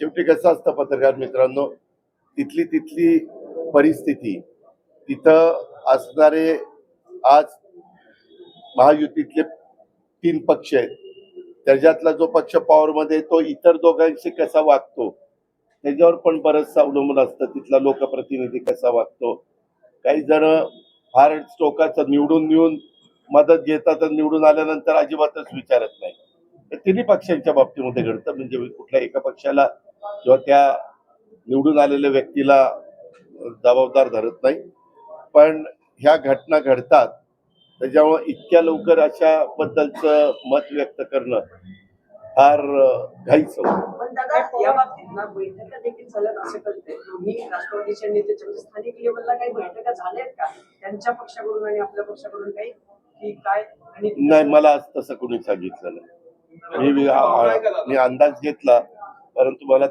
शेवटी कसं असतं पत्रकार मित्रांनो तिथली तिथली परिस्थिती तिथं असणारे आज महायुतीतले तीन पक्ष आहेत. त्याच्यातला जो पक्ष पॉवरमध्ये तो इतर दोघांशी कसा वागतो त्याच्यावर पण बरंचसं अवलंबून असतं. तिथला लोकप्रतिनिधी कसा वागतो काही जण फार टोकाचं निवडून येऊन मदत घेतात तर निवडून आल्यानंतर अजिबातच विचारत नाही. तर तिन्ही पक्षांच्या बाबतीमध्ये घडतं. म्हणजे कुठल्या एका पक्षाला किंवा त्या निवडून आलेल्या व्यक्तीला जबाबदार धरत नाही. पण ह्या घटना घडतात त्याच्यामुळे इतक्या लवकर अशा बद्दलचं मत व्यक्त करणं फार घाईचं होतं. पण दादा या बाबतीत ना बैठका देखील झाल्यात असं कळतंय तुम्ही राष्ट्रवादीच्या नेत्याच्या म्हणजे स्थानिक लेवलला काही बैठका झाल्यात का? त्यांच्या पक्षाकडून आणि आपल्या पक्षाकडून काही? की काय? आणि नाही मला आज तसं कोणी सांगितलं नाही. मी अंदाज घेतला. परंतु मला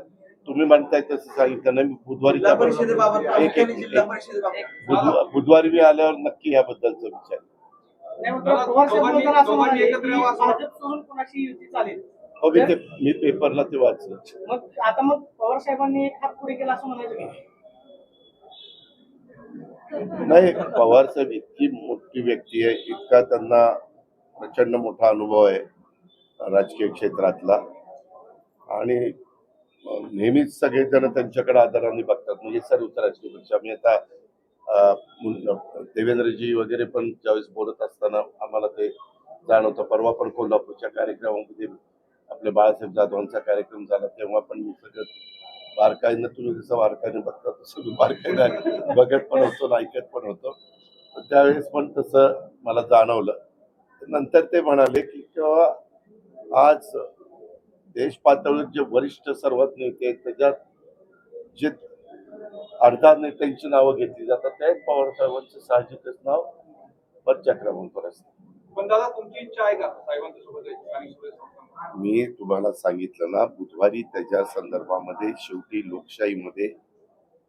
तुम्ही म्हणताय तसं सांगितलं नाही मी बुधवारी एक- एक- एक- बुधवारी मी आल्यावर नक्की ह्याबद्दलचा विचार. मग हो मी ते मी पेपरला ते वाचलं. मग आता मग पवार साहेबांनी एक हात पुढे केला असं म्हणायचं की? नाही पवार साहेब इतकी मोठी व्यक्ती आहे इतका त्यांना प्रचंड मोठा अनुभव आहे राजकीय क्षेत्रातला. आणि नेहमीच सगळेजण त्यांच्याकडे आदराने बघतात. म्हणजे सर्वच राजकीय पक्ष आम्ही आता देवेंद्रजी वगैरे पण ज्यावेळेस बोलत असताना आम्हाला ते जाणवतं. परवा पण कोल्हापूरच्या कार्यक्रमामध्ये आपले बाळासाहेब जाधवांचा कार्यक्रम झाला. तेव्हा पण मी सगळं बारकाईनं तुम्ही जसं बारकाईने बघता तसं मी बारकाईनं बघत पण होतो ऐकत पण होतो. त्यावेळेस पण तसं मला जाणवलं. नंतर ते म्हणाले की किंवा आज देश पातळीवर जे वरिष्ठ सर्वात नेते आहेत त्याच्यात जे अर्धा नेत्यांची नावं घेतली जातात त्या पवार साहेबांचं साहजिकच नाव वरच्या क्रमांकावर असतं पण दादा तुमची इच्छा आहे का साहेबांच्या सोबत जायची आणि सुरेश प्रभू? मी तुम्हाला सांगितलं ना बुधवारी त्याच्या संदर्भामध्ये शेवटी लोकशाहीमध्ये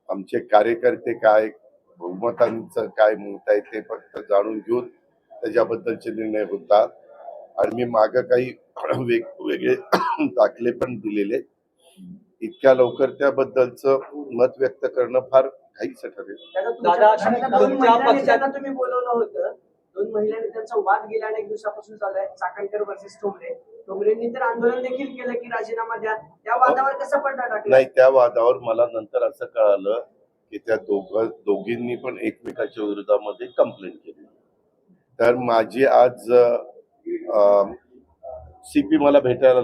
आमचे कार्यकर्ते काय बहुमतांचं काय मत आहे ते फक्त जाणून घेऊन त्याच्याबद्दलचे निर्णय होतात आणि मी मागं काही वेगवेगळे दाखले पण दिलेले इतक्या लवकर त्याबद्दलचं मत व्यक्त करणं फार घाईचं ठरेल. तुम्ही बोलवलं होतं. दोन महिला नेत्यांचा वाद गेल्या अनेक दिवसापासून चालू आहे. चाकणकर वर्सेस ठोंबरे. ठोंबरेंनी तर आंदोलन देखील केलं की राजीनामा द्या. त्या वादावर कसा पडदा टाकला? नाही त्या वादावर मला नंतर असं कळालं की त्या दोघ दोघींनी पण एकमेकाच्या विरोधामध्ये कंप्लेंट केली. तर माझी आज सीपी मला भेटायला